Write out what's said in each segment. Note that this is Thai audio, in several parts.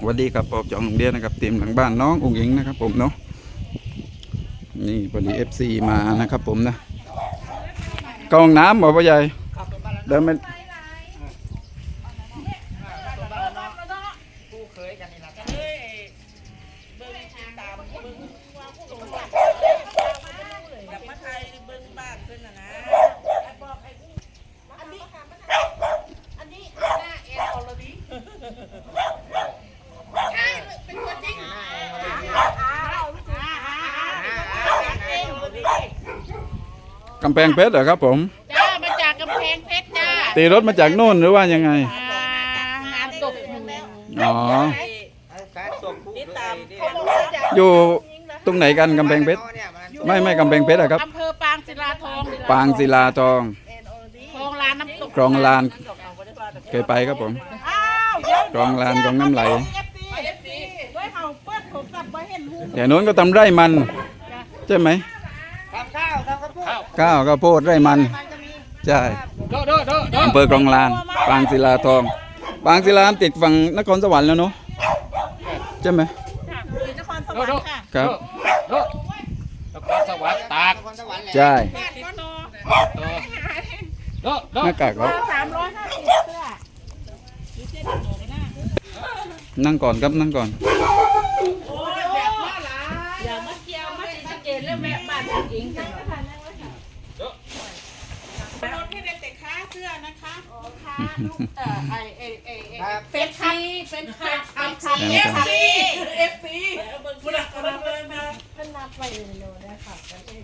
สวัสดีครับปอบจองโรงเรียนนะครับเต็มหลังบ้านน้องอุ๋งอิงนะครับผมเนาะนี่พอดีเอฟซีมานะครับผมนะกองน้ำบอกพ่อใหญ่เดินไปเลับมาไทยเบิ่งบ้านเพิ่นน่ะนะ กำแพงเพชรเหรอครับ ผม จ้ามาจากกำแพงเพชรจ้าตีรถมาจากโน่นหรือว่ายังไง อ่างานศพอยู่อ๋อ ติดตามอยู่ตรงไหนกันกำแพงเพชร ไม่ไม่กำแพงเพชรอะครับ อำเภอปางศิลาทองปางศิลาทองคลองลานน้ำตกคลองลาน เคยไปครับผม อ้าวเดี๋ยวคลองลานคลองน้ำไหล เอฟซีเอฟซีไว้เฮาเปิดโทรศัพท์ไว้เห็นหู แต่โน้นก็ทำไร่มัน ใช่ไหม ทำข้าวทำข้าวโพดข้าวข้าวโพดไร่มันมันจะมีใช่โดโดโดโดอำเภอคลองลานปางศิลาทองปางศิลาติดฝั่งนครสวรรค์แล้วเนาะใช่ไหมอยู่นครสวรรค์ค่ะครับโดนครสวรรค์ตากใช่ติดต่อโดโดหน้ากากเขาสามร้อยห้าสิบเสื้อนั่งก่อนครับนั่งก่อน โอ้ยแบบว่าหลาย อย่ามาเกี่ยวมาสิสะเกตแล้วแม่บ้านจริง รถที่ได้แต่ค้า เสื้อนะคะเออไอไอไอไอเป็นซีเป็นค่ะเป็นซีเอฟซีเอฟซีบุรักกระเบิดมาเพิ่นนับไปเร็วๆนะคะ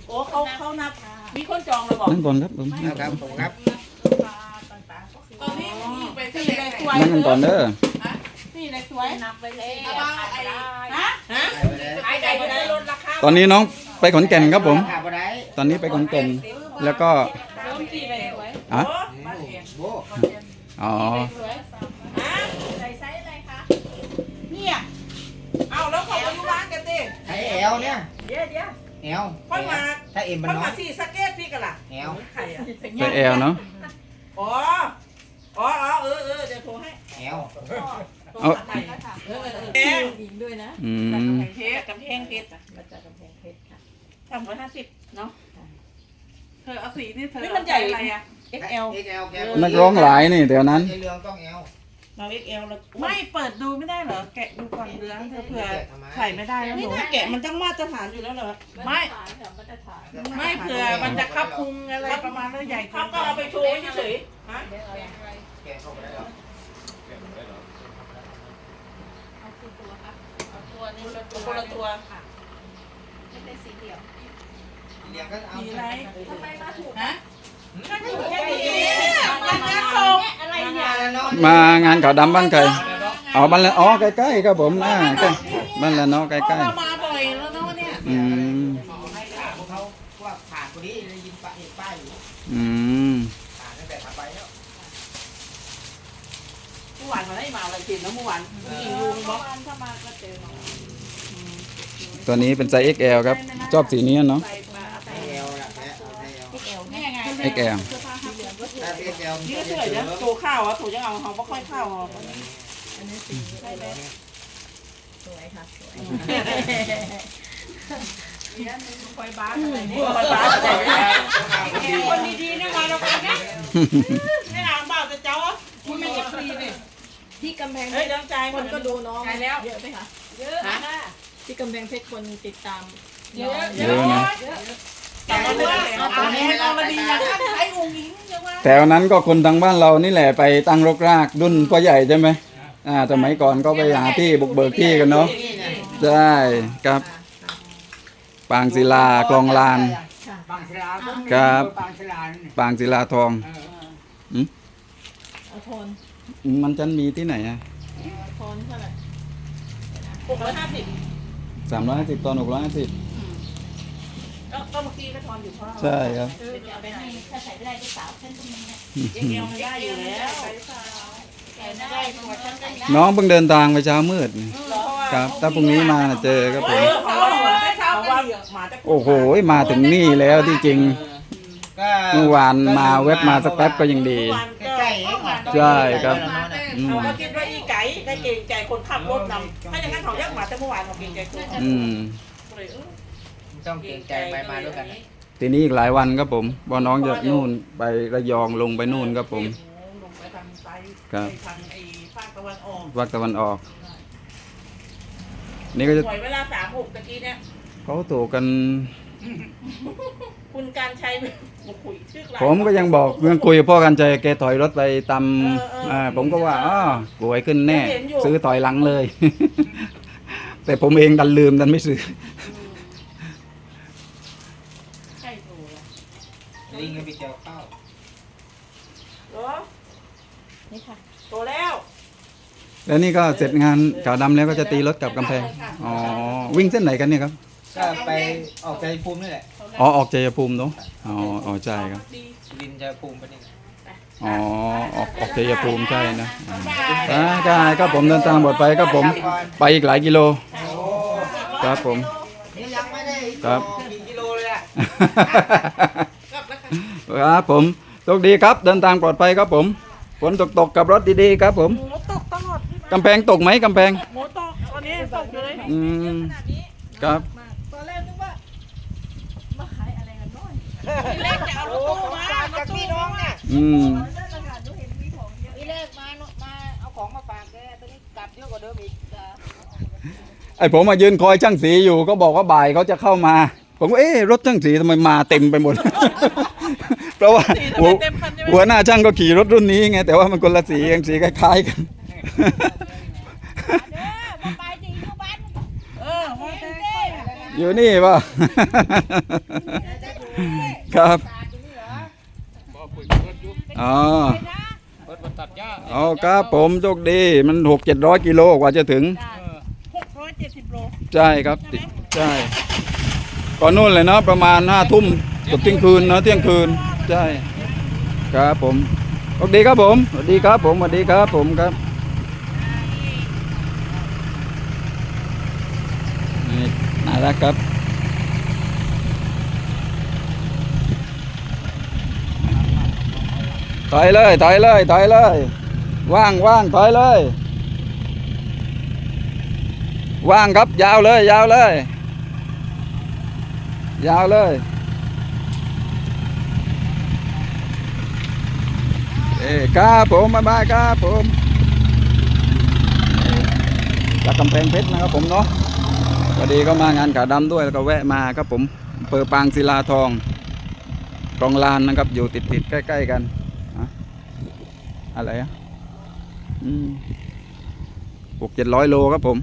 โอ้เขาเขานับ มีคนจองเลยบอกนั่งก่อนครับผมนั่งก่อนตอนนี้มีไปที่ไหนสวยนั่งกันก่อนเด้อที่ไหนสวยนับไปเลยฮะฮะไอ้ใจไปได้ลดราคาตอนนี้น้องไปขอนแก่นครับผมขาบอะไรตอนนี้ไปขอนแก่นแล้วก็เริ่มที่ไหนสวยอะโบ อ๋อฮะใส่ไซส์อะไรคะ เนี่ย เอาแล้วเขาไปอยู่ร้านกันดิใช้แอลเนี่ยเดี๋ยวเดี๋ยวแอลค่อยมาถ้าเอ็มมันค่อยน้อมายสี่สเก็ตพี่กันล่ะแอลใครอะใส่แอลเนาะอ๋อ อ๋ออ๋อเออเออเดี๋ยวโทรให้แอลเอาใครเออเออเออแกหญิงด้วยนะอืมกำแพงเพชรกำแพงเพชรมาจากกำแพงเพชรค่ะสามร้อยห้าสิบเนาะ เธอเอาสีนี่เธอเฮ้ยมันใหญ่อะไรอะ XL เอ็กแอลแกนักร้องหลายนี่แถวนั้นในเรื่องต้องแอล เรา XL แล้วไม่เปิดดูไม่ได้เหรอ แกะดูก่อนเรือเธอเผื่อใส่ไม่ได้แล้วหนี่นูถ้าแกะมันต้องมาตรฐานอยู่แล้วเหรอ ไม่มาตรฐานไม่เผื่อมันจะคับพุงอะไรประมาณนั้นใหญ่เขาก็เอาไปโชว์เฉยๆฮะ แกเข้าไปได้หรอตัวนี้คนละตัวไม่เป็นสีเขียวเรียงก็เอาสีอะไรทำไมมาถูกฮะ ก็ถูกแค่นี้งานส่งอะไรเนี่ยแล้วเนาะมางานขาวดำบ้านใครอ๋อบ้านละอ๋อใกล้ๆครับผมอ่าใกล้บ้านละเนาะใกเพราะล้เรามาบ่อยแล้วเนาะเนี่ยๆอืมให้ขาพวกเขาพวกผ่านคนนี้ได้ยินป้าเห็นป้ายอยู่อืมผ่านตั้งแต่ทำไปแล้วเมื่อวานมาได้มาอะไรกินแล้วเมื่อวานผู้หญิงยูมันบอกวันถ้ามาก็เจอหมอตัวนี้เป็นไซส์ XL ครับชอบสีนี้เนาะ ใช้แอลนะแพ้ใช้แอล เอ วนี่เนี่ยไง XL ถ้าเอ็กแอลนี่ก็สวยนะตัวข้าวอะถูกยังเอาเขาไม่ค่อยข้าวอะสวยค่ะสวยคอยบ้าอะไรนี่คอยบ้าใจคนดีๆนะมาเราคนนะไม่เอาเปล่าจะเจ้าคุณไม่จะฟรีเลยที่กำแพงเพเฮ้ยชรน้ำใจคมันนก็ก็ดูดูน้องใช่แล้วเยอะไหมคะเยอะนะที่กำแพงเพชรคนติดตามเยอะเยอะนะ แต่ว่าเอาแอนอรดีนะใช้องค์หญิงเยอะมากแถวนั้นก็คนทางบ้านเรานี่แหละไปตั้งรกรากรุ่นพ่อใหญ่ใช่ไหมอ่าสมัยก่อนก็ไปหาที่บุกเบิกที่กันเนาะนี่ไงใช่ครับ ปางศิลาคลองลาน บางศิลาครับ บางศิลาเนี่ยปางศิลาทอง เอาโทนมันจะมีที่ไหนอะเอาโทนเท่าไหร่หกร้อยห้าสิบสามร้อยห้าสิบตอนหกร้อยห้าสิบ ก็ก็เมื่อกี้ก็ทอนอยู่เพราะใช่ครับ คือจะเอาไปให้ถ้าใส่ไม่ได้ที่สาวเส้นตรงนี้เนี่ยเอ็กเอลไม่ได้อยู่แล้วใส่ไม่ได้ตัวฉันใส่ได้น้องเพิ่งเดินทางไปเช้ามืดนี่ครับ ถ้าพรุ่งนี้มาน่ะเจอครับผมเขาว่าเขาว่ามาจากโอ้โห มาถึงนี่แล้วที่จริงก็เมื่อวานมาเว็บมาสักแป๊บก็ยังดีใกล้ๆเองใช่ครับ อืมเขาก็คิดว่าอีไก่ได้เกรงใจคนขับรถนำถ้าอย่างนั้นเขายักมาแต่เมื่อวานเขาเกรงใจคนอืม เลยเออไม่ ต้องเกรงใจไปมาด้วยกันนะทีนี้อีกหลายวันครับผมว่าน้องจะนู่นไประยองลงไปนู่นครับผม ลงไปทางไซครับไปทางไอ้ภาคตะวันออกภาคตะวันออก นี่ก็จะหวยเวลาสามหกตะกี้เนี่ย เขาโตกัน คุณการใช้บุคุยชื่ออะไรผมก็ยังบอกยังคุยกับพ่อกันใจแกถอยรถไปตเออเออำอ่อ่าผมก็ว่าอ๋อกวยขึ้นแน่ เห็นอยู่ ซื้อถอยหลังเลย แต่ผมเองดันลืมดันไม่ซื้อใช่ถูกอะ ลิงก็ไปเกี่ยวข้าวเหรอนี่ค่ะ โตแล้วแล้วนี่ก็เสร็จงานขาวดำแล้วก็จะตีรถกลับกำแพง อ๋อ วิ่งเส้นไหนกันเนี่ยครับ ก็ไปออกใจภูมินี่แหละอ๋อ ออกชัยภูมิเนาะ อ๋ออ๋อใช่ครับ ดีลินใจภูมิไปนี่อ๋อ ออกออกชัยภูมิใช่นะอ่าใช่ครับผมเดินทางปลอดภัยครับผมไปอีกหลายกิโลโอ้ครับผม นี่ยังไม่ได้ครับ กี่กิโลเลยอะกลับแล้ว ค่ะครับผมโชคดีครับ เดินทางปลอดภัยครับผมฝนตกตกๆกับรถดีๆครับ ผมหมูตกตลอดกำแพงตกไหมกำแพง หมูตกตอนนี้ตกอยู่เลยอืมครับ ตอนแรกนึกว่า มาขายอะไรกันน้อยทีแรกจะเอารถตู้มารถจากตู้พี่น้องเนี่ยอืมอีแรกมาเนอะมาเอาของมาฝากแกตอนนี้กลับเยอะกว่าเดิมอีกจ้ะไอผมมายืนคอยช่างสีอยู่ก็บอกว่าบ่ายเขาจะเข้ามา ผมก็เอ๊ะรถช่างสีทำไมมาเต็มไปหมด เพราะว่าสีทำหัไมวเต็มคันใช่ไหมหัวหน้าช่างก็ขี่รถรุ่นนี้ไงแต่ว่ามันคนละสีกันสีคล้ายๆกันเด้อมาไปจะอยู่บ้านเออมอเตอร์ไซค์อยู่นี่ป่ะครับอ๋อรถมาตัดหญ้าเอาครับผมโชคดีมันหกเจ็ดร้อยกิโลกว่าจะถึงหกร้อยเจ็ดสิบโลใช่ครับติใช่ก่อนนู่นเลยเนาะประมาณห้าทุ่มเกือบเที่ยงคืนเนาะเที่ยงคืน ใช่ครับผมสวัสดีครับผมสวัสดีครับผมสวัสดีครับผมครับนี่น่ารักครับถอยเลยถอยเลยถอยเลย ว่างว่างถอยเลย ว่างครับยาวเลย ยาวเลย ยาวเลยเอ้ ครับผมบ๊ายบายครับผมจากกำแพงเพชรนะครับผมเนาะพอดีก็มางานกาดำด้วยแล้วก็แวะมาครับผมเปิดปางศิลาทองกองลานนะครับอยู่ติดติดๆใกล้ ๆ กันอะไรอะอืมหกเจ็ดร้อยโลครับผม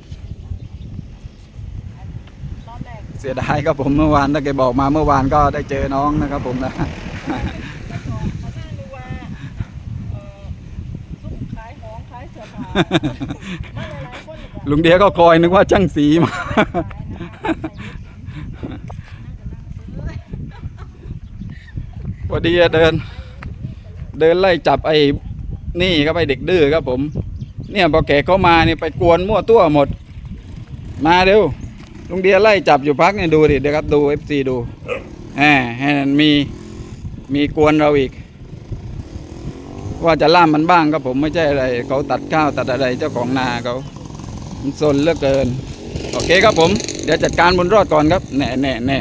เสียดายครับผมเมื่อวานถ้าแกบอกมาเมื่อวานก็ได้เจอน้องนะครับผมนะ ขายของขายเสื้อผ้ามาห ลุงเดียก็คอยนึกว่าช่างสีมาพอดีเดิน เดินไล่จับไอ้นี่ครับไอ้เด็กดื้อครับผม เนี่ยพอแกเข้ามาเนี่ยไปกวนมั่วตัวหมด มาเร็วลุงเดียไล่จับอยู่พักเนี่ยดูดิเดี๋ยวครับดูเอฟซีดูแหมให้มันมีมีกวนเราอีก ว่าจะล่ามมันบ้างก็ผมไม่ใช่อะไรเขาตัดข้าวตัดอะไรเจ้าของนาเขามันซนเหลือเกิน โอเคครับผม เดี๋ยวจัดการบนรอดก่อนครับแน่แน่แน่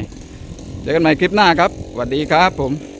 เจอกันใหม่คลิปหน้าครับสวัสดีครับผม